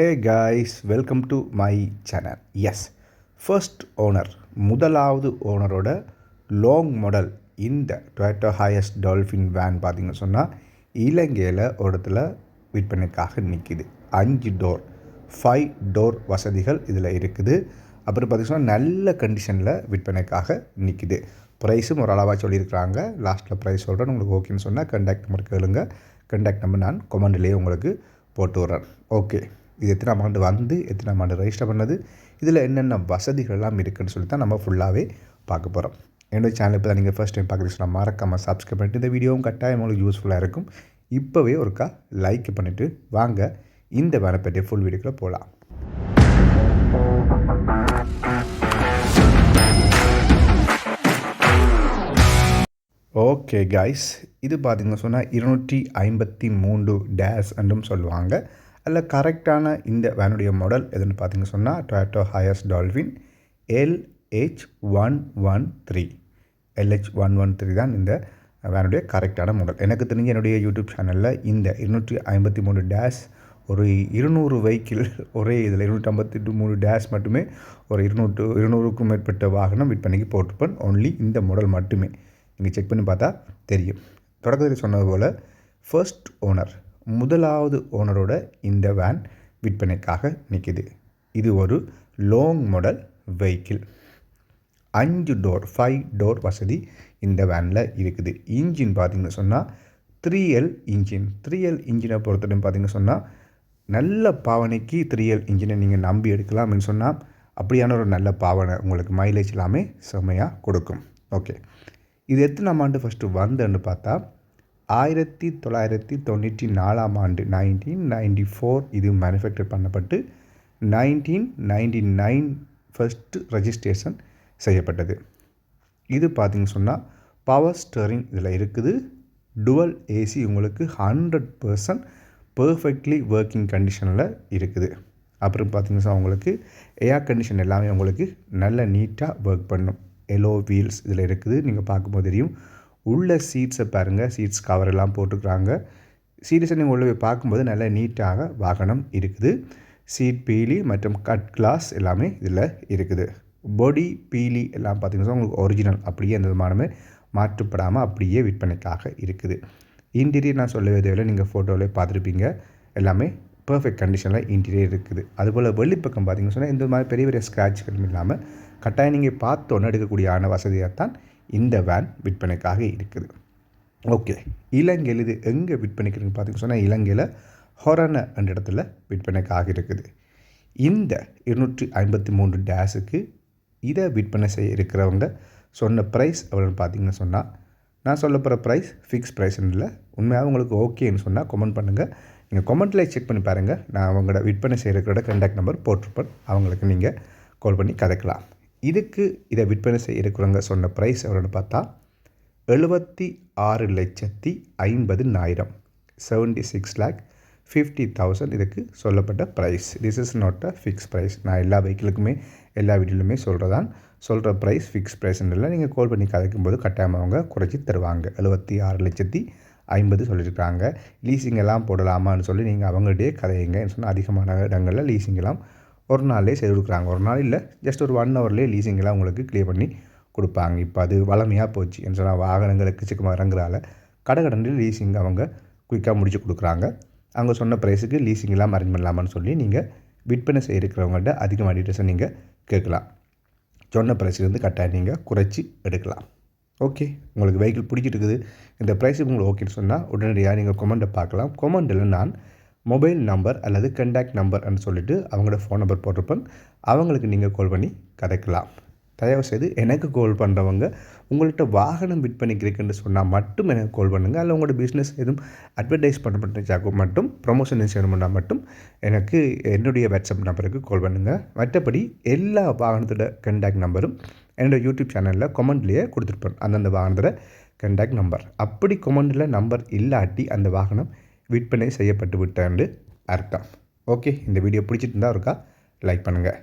Hey guys welcome to my channel as first owner முதலாவது ஓனரோட long model இந்த Toyota highest dolphin van பார்த்திங்கன்னு சொன்னால் இலங்கையில் ஒரு இடத்துல விற்பனைக்காக நிற்கிது அஞ்சு டோர் ஃபைவ் டோர் வசதிகள் இதில் இருக்குது. அப்புறம் பார்த்திங்கன்னா நல்ல கண்டிஷனில் விற்பனைக்காக நிற்கிது ப்ரைஸும் ஒரு அளவாக சொல்லியிருக்கிறாங்க. லாஸ்ட்டில் ப்ரைஸ் சொல்கிறேன் உங்களுக்கு ஓகேன்னு சொன்னால் கண்டாக்ட் நம்பர் கேளுங்க. கண்டாக்ட் நம்பர் நான் கொமெண்ட்லேயே உங்களுக்கு போட்டு விட்றேன். ஓகே இது எத்தனாம் ஆண்டு வந்து எத்தனாம் ஆண்டு ரெஜிஸ்டர் பண்ணது இதில் என்னென்ன வசதிகள்லாம் இருக்குதுன்னு சொல்லி தான் நம்ம ஃபுல்லாகவே பார்க்க போகிறோம் என்னோட சேனல் இப்போ தான் நீங்கள் ஃபஸ்ட் டைம் பார்க்குறீங்கன்னா மறக்காமல் சப்ஸ்கிரைப் பண்ணிட்டு இந்த வீடியோவும் கட்டாயம் உங்களுக்கு யூஸ்ஃபுல்லாக இருக்கும். இப்போவே ஒருக்கா லைக் பண்ணிவிட்டு வாங்க. இந்த வேலை பற்றிய ஃபுல் வீடியோக்குள்ளே போகலாம் ஓகே கைஸ் இது பார்த்தீங்கன்னா சொன்னால் இருநூற்றி ஐம்பத்தி மூன்று டேஸ் என்றும் சொல்லுவாங்க. அதில் கரெக்டான இந்த வேனுடைய மாடல் எதுன்னு பார்த்தீங்க சொன்னால் Toyota Hiace Dalvin LH one one three LH one one three தான் இந்த வேனுடைய கரெக்டான மாடல் எனக்கு தெரிஞ்ச என்னுடைய யூடியூப் சேனலில் இந்த இருநூற்றி ஐம்பத்தி மூணு டேஷ் ஒரு இருநூறு வெஹிக்கிள் ஒரே இதில் இருநூற்றி ஐம்பத்தி மூணு டேஷ் மட்டுமே ஒரு இருநூற்று இருநூறுக்கும் மேற்பட்ட வாகனம் விற்பனைக்கு போட்டிருப்பேன். ஒன்லி இந்த மாடல் மட்டுமே. நீங்கள் செக் பண்ணி பார்த்தா தெரியும். தொடக்கத்தில் சொன்னது போல் ஃபர்ஸ்ட் ஓனர் முதலாவது ஓனரோட இந்த வேன் விற்பனைக்காக நிற்கிது இது ஒரு லாங் மாடல் வெஹிக்கிள் அஞ்சு டோர் ஃபைவ் டோர் வசதி இந்த வேனில் இருக்குது. இன்ஜின் பார்த்திங்கன்னு சொன்னால் three L engine. Three L இன்ஜினை பொறுத்தவரைக்கும் பார்த்திங்கன்னு சொன்னால் நல்ல பாவனைக்கு த்ரீ எல் இன்ஜினை நீங்கள் நம்பி எடுக்கலாம்னு சொன்னால் அப்படியான ஒரு நல்ல பாவனை உங்களுக்கு மைலேஜ் எல்லாமே செம்மையாக கொடுக்கும். ஓகே இது எத்தனை ஆண்டு ஃபஸ்ட்டு வந்தேன்னு பார்த்தா ஆயிரத்தி தொள்ளாயிரத்தி தொண்ணூற்றி நாலாம் ஆண்டு நைன்டீன் நைன்டி ஃபோர் இது மேனுஃபேக்சர் பண்ணப்பட்டு nineteen ninety nine first registration செய்யப்பட்டது. இது பார்த்திங்க சொன்னால் பவர் ஸ்டரிங் இதில் இருக்குது. டுவல் ஏசி உங்களுக்கு ஹண்ட்ரட் பர்சன்ட் பர்ஃபெக்ட்லி ஒர்க்கிங் கண்டிஷனில் இருக்குது. அப்புறம் பார்த்திங்கன்னா உங்களுக்கு ஏர் கண்டிஷன் எல்லாமே உங்களுக்கு நல்ல நீட்டாக ஒர்க் பண்ணும். எலோ வீல்ஸ் இதில் இருக்குது. நீங்கள் பார்க்கும்போது தெரியும். உள்ள சீட்ஸை பாருங்கள் சீட்ஸ் கவர் எல்லாம் போட்டுக்கிறாங்க. சீரியஸாக நீங்கள் உள்ள போய் பார்க்கும்போது நல்ல நீட்டாக வாகனம் இருக்குது. சீட் பீலி மற்றும் கட் கிளாஸ் எல்லாமே இதில் இருக்குது. பொடி பீலி எல்லாம் பார்த்திங்கன்னா உங்களுக்கு ஒரிஜினல் அப்படியே எந்த விதமானமே மாற்றப்படாமல் அப்படியே விற்பனைக்காக இருக்குது. இன்டீரியர் நான் சொல்லவே தேவையில்லை நீங்கள் ஃபோட்டோவிலே பார்த்துருப்பீங்க. எல்லாமே பர்ஃபெக்ட் கண்டிஷனில் இன்டீரியர் இருக்குது. அதுபோல் வெளிப்பக்கம் பார்த்திங்கன்னு சொன்னால் இந்த மாதிரி பெரிய பெரிய ஸ்க்ராட்ச்களும் இல்லாமல் கட்டாயம் நீங்கள் பார்த்தோன்னே எடுக்கக்கூடிய ஆன வசதியாக தான் இந்த வேன் விற்பனைக்காக இருக்குது. ஓகே இலங்கையில் இது எங்கே விற்பனைக்குன்னு பார்த்தீங்கன்னு சொன்னால் இலங்கையில் ஹொரன என்ற இடத்துல விற்பனைக்காக இருக்குது. இந்த இருநூற்றி ஐம்பத்தி மூன்று டேஸுக்கு இதை விற்பனை செய்ய இருக்கிறவங்க சொன்ன ப்ரைஸ் எவ்வளோன்னு பார்த்தீங்கன்னு சொன்னால் நான் சொல்ல போகிற ப்ரைஸ் ஃபிக்ஸ் ப்ரைஸ்னு இல்லை. உண்மையாக உங்களுக்கு ஓகேன்னு சொன்னால் கமெண்ட் பண்ணுங்கள் நீங்கள் கமெண்ட்டில் செக் பண்ணி பாருங்கள் நான் அவங்களோட விற்பனை செய்கிறக்கூட கண்டாக்ட் நம்பர் போட்டிருப்பேன். அவங்களுக்கு நீங்கள் கால் பண்ணி கதைக்கலாம். இதுக்கு இதை விற்பனை செய்ய இருக்கிறவங்க சொன்ன ப்ரைஸ் எவ்வளோன்னு பார்த்தா எழுபத்தி ஆறு லட்சத்தி ஐம்பது நாயிரம். Seventy six lakh fifty thousand இதுக்கு சொல்லப்பட்ட price this is not a fix price நான் எல்லா வெஹிக்கிளுக்குமே எல்லா வீட்டிலுமே சொல்கிறதான் சொல்கிற ப்ரைஸ் ஃபிக்ஸ் ப்ரைஸ்ன்னு நீங்கள் கால் பண்ணி கதைக்கும் போது கட்டாயமாக அவங்க குறைச்சி தருவாங்க. எழுபத்தி ஆறு லட்சத்தி ஐம்பது சொல்லியிருக்காங்க லீசிங் எல்லாம் போடலாமான்னு சொல்லி நீங்கள் அவங்கள்டே கதையுங்க. சொன்னால் அதிகமான இடங்களில் லீசிங் எல்லாம் ஒரு நாள்லேயே செய்து கொடுக்குறாங்க. ஒரு நாள் இல்லை ஜஸ்ட் ஒரு ஒன் ஹவர்லேயே லீசிங்கெல்லாம் உங்களுக்கு கிளியர் பண்ணி கொடுப்பாங்க. இப்போ அது வளமையாக போச்சு என்று சொன்னால் வாகனங்களுக்கு சிக்கமாக இறங்குறால கடை கடனில் லீசிங் அவங்க குயிக்காக முடிச்சு கொடுக்குறாங்க. அவங்க சொன்ன ப்ரைஸுக்கு லீசிங் அரேஞ்ச் பண்ணலாமான்னு சொல்லி நீங்கள் விற்பனை செய்யிருக்கிறவங்கள்ட்ட அதிகமாக டீட்டெயில்ஸை நீங்கள் கேட்கலாம். சொன்ன ப்ரைஸ்லேருந்து கட்டாயம் நீங்கள் குறைச்சி எடுக்கலாம். ஓகே உங்களுக்கு வெஹிக்கிள் பிடிச்சிட்டு இருக்குது. இந்த ப்ரைஸுக்கு உங்களுக்கு ஓகேன்னு சொன்னால் உடனடியாக நீங்கள் கொமெண்ட்டை பார்க்கலாம். கொமெண்டில் நான் மொபைல் நம்பர் அல்லது கண்டாக்ட் நம்பர்னு சொல்லிவிட்டு அவங்களோட ஃபோன் நம்பர் போட்டிருப்பேன். அவங்களுக்கு நீங்கள் கால் பண்ணி கதைக்கலாம். தயவுசெய்து எனக்கு கால் பண்ணுறவங்க உங்கள்கிட்ட வாகனம் விற்பனைக்கு இருக்குன்னு சொன்னால் மட்டும் எனக்கு கால் பண்ணுங்கள் அல்ல உங்களோட பிஸ்னஸ் எதுவும் அட்வர்டைஸ் பண்ணப்பட்டாக்க மட்டும் ப்ரொமோஷன் செய்யணும்னா மட்டும் எனக்கு என்னுடைய வாட்ஸ்அப் நம்பருக்கு கால் பண்ணுங்கள் மற்றபடி எல்லா வாகனத்தோட கண்டாக்ட் நம்பரும் என்னோடய யூடியூப் சேனலில் கொமெண்ட்லேயே கொடுத்துருப்பேன். அந்தந்த வாகனத்தோட கண்டாக்ட் நம்பர் அப்படி கொமெண்டில் நம்பர் இல்லாட்டி அந்த வாகனம் விற்பனை செய்யப்பட்டு விட்டான்னு அர்த்தம். ஓகே இந்த வீடியோ பிடிச்சிட்டு இருந்தால் இருக்கா லைக் பண்ணுங்கள்